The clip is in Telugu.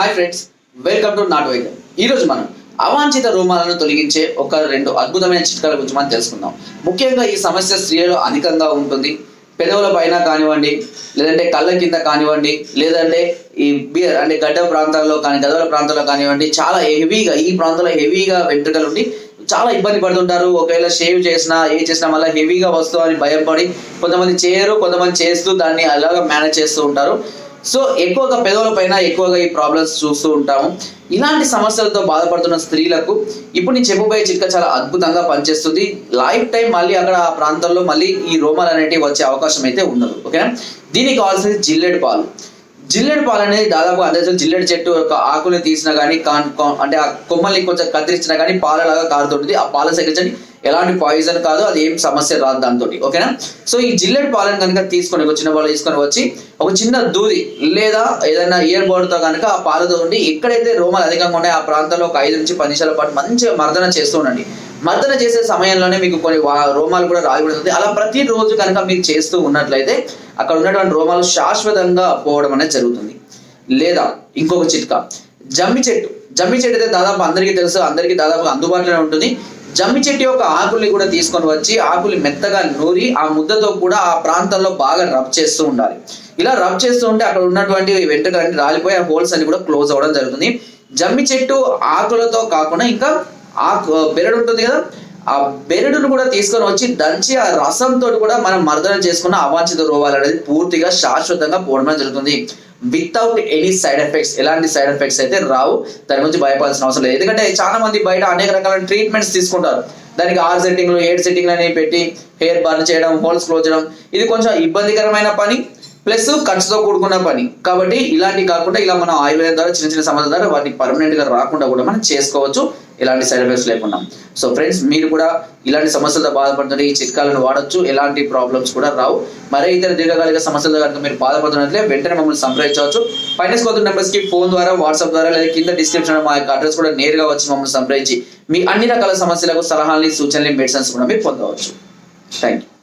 హాయ్ ఫ్రెండ్స్ వెల్కమ్ టు నాట్ వైద్యం ఈరోజు మనం అవాంఛిత రూమాలను తొలగించే ఒక రెండు అద్భుతమైన చిట్కాల గురించి మనం తెలుసుకుందాం. ముఖ్యంగా ఈ సమస్య స్త్రీలలో అధికంగా ఉంటుంది. పెదవుల పైన కానివ్వండి లేదంటే కళ్ళ కింద కానివ్వండి లేదంటే ఈ బియర్ అంటే గడ్డ ప్రాంతాల్లో కానీ గదవల ప్రాంతాల్లో కానివ్వండి చాలా హెవీగా ఈ ప్రాంతంలో హెవీగా వెంట్రుకలు ఉండి చాలా ఇబ్బంది పడుతుంటారు. ఒకవేళ షేవ్ చేసినా ఏ చేసినా మళ్ళీ హెవీగా వస్తుందని అని భయపడి కొంతమంది చేయరు కొంతమంది చేస్తూ దాన్ని అలాగా మేనేజ్ చేస్తూ ఉంటారు. సో ఎక్కువగా పెదవుల పైన ఎక్కువగా ఈ ప్రాబ్లమ్స్ చూస్తూ ఉంటాము. ఇలాంటి సమస్యలతో బాధపడుతున్న స్త్రీలకు ఇప్పుడు నేను చెప్పబోయే చిట్కా చాలా అద్భుతంగా పనిచేస్తుంది. లైఫ్ టైం మళ్ళీ అక్కడ ఆ ప్రాంతంలో మళ్ళీ ఈ రోమాలు అనేటివి వచ్చే అవకాశం అయితే ఉండదు. ఓకేనా? దీనికి కావాల్సింది జిల్లెడు పాలు. జిల్లెడు పాలు అనేది దాదాపు అందరితో జిల్లెడు చెట్టు యొక్క ఆకుల్ని తీసినా కానీ అంటే ఆ కొమ్మల్ని కొంచెం కత్తిరించినా కానీ పాలలాగా కారుతుంటుంది. ఆ పాల సేకరించండి ఎలాంటి పాయిజన్ కాదు అది ఏం సమస్య రాదు దాంతో ఓకేనా? సో ఈ జిల్లెడ్ పాలను కనుక తీసుకొని ఒక చిన్న పాలు తీసుకొని వచ్చి ఒక చిన్న దూది లేదా ఏదైనా ఇయర్ బోర్డ్తో కనుక ఆ పాలతో ఉండి ఎక్కడైతే రోమాలు అధికంగా ఉన్నాయో ఆ ప్రాంతంలో ఒక ఐదు నుంచి పది నిమిషాల పాటు మంచిగా మర్దన చేస్తూ ఉండండి. మర్దన చేసే సమయంలోనే మీకు కొన్ని రోమాలు కూడా రాలిపోతుంది అలా ప్రతి రోజు కనుక మీరు చేస్తూ ఉన్నట్లయితే అక్కడ ఉన్నటువంటి రోమాలు శాశ్వతంగా పోవడం అనేది జరుగుతుంది. లేదా ఇంకొక చిట్కా. జమ్మి చెట్టు. జమ్మి చెట్టు అయితే దాదాపు అందరికీ తెలుసు అందరికీ దాదాపు అందుబాటులోనే ఉంటుంది. జమ్మి చెట్టు యొక్క ఆకుల్ని కూడా తీసుకొని వచ్చి ఆకులు మెత్తగా నూరి ఆ ముద్దతో కూడా ఆ ప్రాంతంలో బాగా రబ్ చేస్తూ ఉండాలి. ఇలా రబ్ చేస్తూ ఉంటే అక్కడ ఉన్నటువంటి వెంట్రుకలన్నీ రాలిపోయి ఆ హోల్స్ అన్ని కూడా క్లోజ్ అవ్వడం జరుగుతుంది. జమ్మి చెట్టు ఆకులతో కాకుండా ఇంకా ఆ బెరడు ఉంటుంది కదా? ఆ బెరడును కూడా తీసుకొని వచ్చి దంచి ఆ రసంతో కూడా మనం మర్దన చేసుకున్న అవాంఛిత రోగాలు అనేది పూర్తిగా శాశ్వతంగా పోవడం జరుగుతుంది. వితౌట్ ఎనీ సైడ్ ఎఫెక్ట్స్ ఎలాంటి సైడ్ ఎఫెక్ట్స్ అయితే రావు. దాని గురించి భయపడాల్సిన అవసరం లేదు. ఎందుకంటే చాలా మంది బయట అనేక రకాల ట్రీట్మెంట్స్ తీసుకుంటారు. దానికి ఆరు సెట్టింగ్లు ఏడు సెట్టింగ్లు అనేవి పెట్టి హెయిర్ బర్న్ చేయడం హోల్స్ క్లోజ్ చేయడం ఇది కొంచెం ఇబ్బందికరమైన పని. ప్లస్ ఖర్చుతో కూడుకున్న పని. కాబట్టి ఇలాంటి కాకుండా ఇలా మనం ఆయుర్వేదం ద్వారా చిన్న చిన్న సమస్యల ద్వారా వాటిని పర్మనెంట్గా రాకుండా కూడా మనం చేసుకోవచ్చు. ఎలాంటి సైడ్ ఎఫెక్ట్స్ లేకుండా. సో ఫ్రెండ్స్ మీరు కూడా ఇలాంటి సమస్యలతో బాధపడుతుంటే ఈ చిట్కాలను వాడచ్చు. ఎలాంటి ప్రాబ్లమ్స్ కూడా రావు. మరే ఇతర దీర్ఘకాలిక సమస్యలతో కనుక మీరు బాధపడుతున్నట్లే వెంటనే మమ్మల్ని సంప్రదించవచ్చు. ఫైనాన్స్ కోతున్న నెంబర్స్కి ఫోన్ ద్వారా వాట్సాప్ ద్వారా లేదా కింద డిస్క్రిప్షన్ మా యొక్క అడ్రస్ కూడా నేరుగా వచ్చి మమ్మల్ని సంప్రదించి మీ అన్ని రకాల సమస్యలకు సలహాలని సూచనలు మెడిసిన్స్ కూడా మీరు పొందవచ్చు. Thank you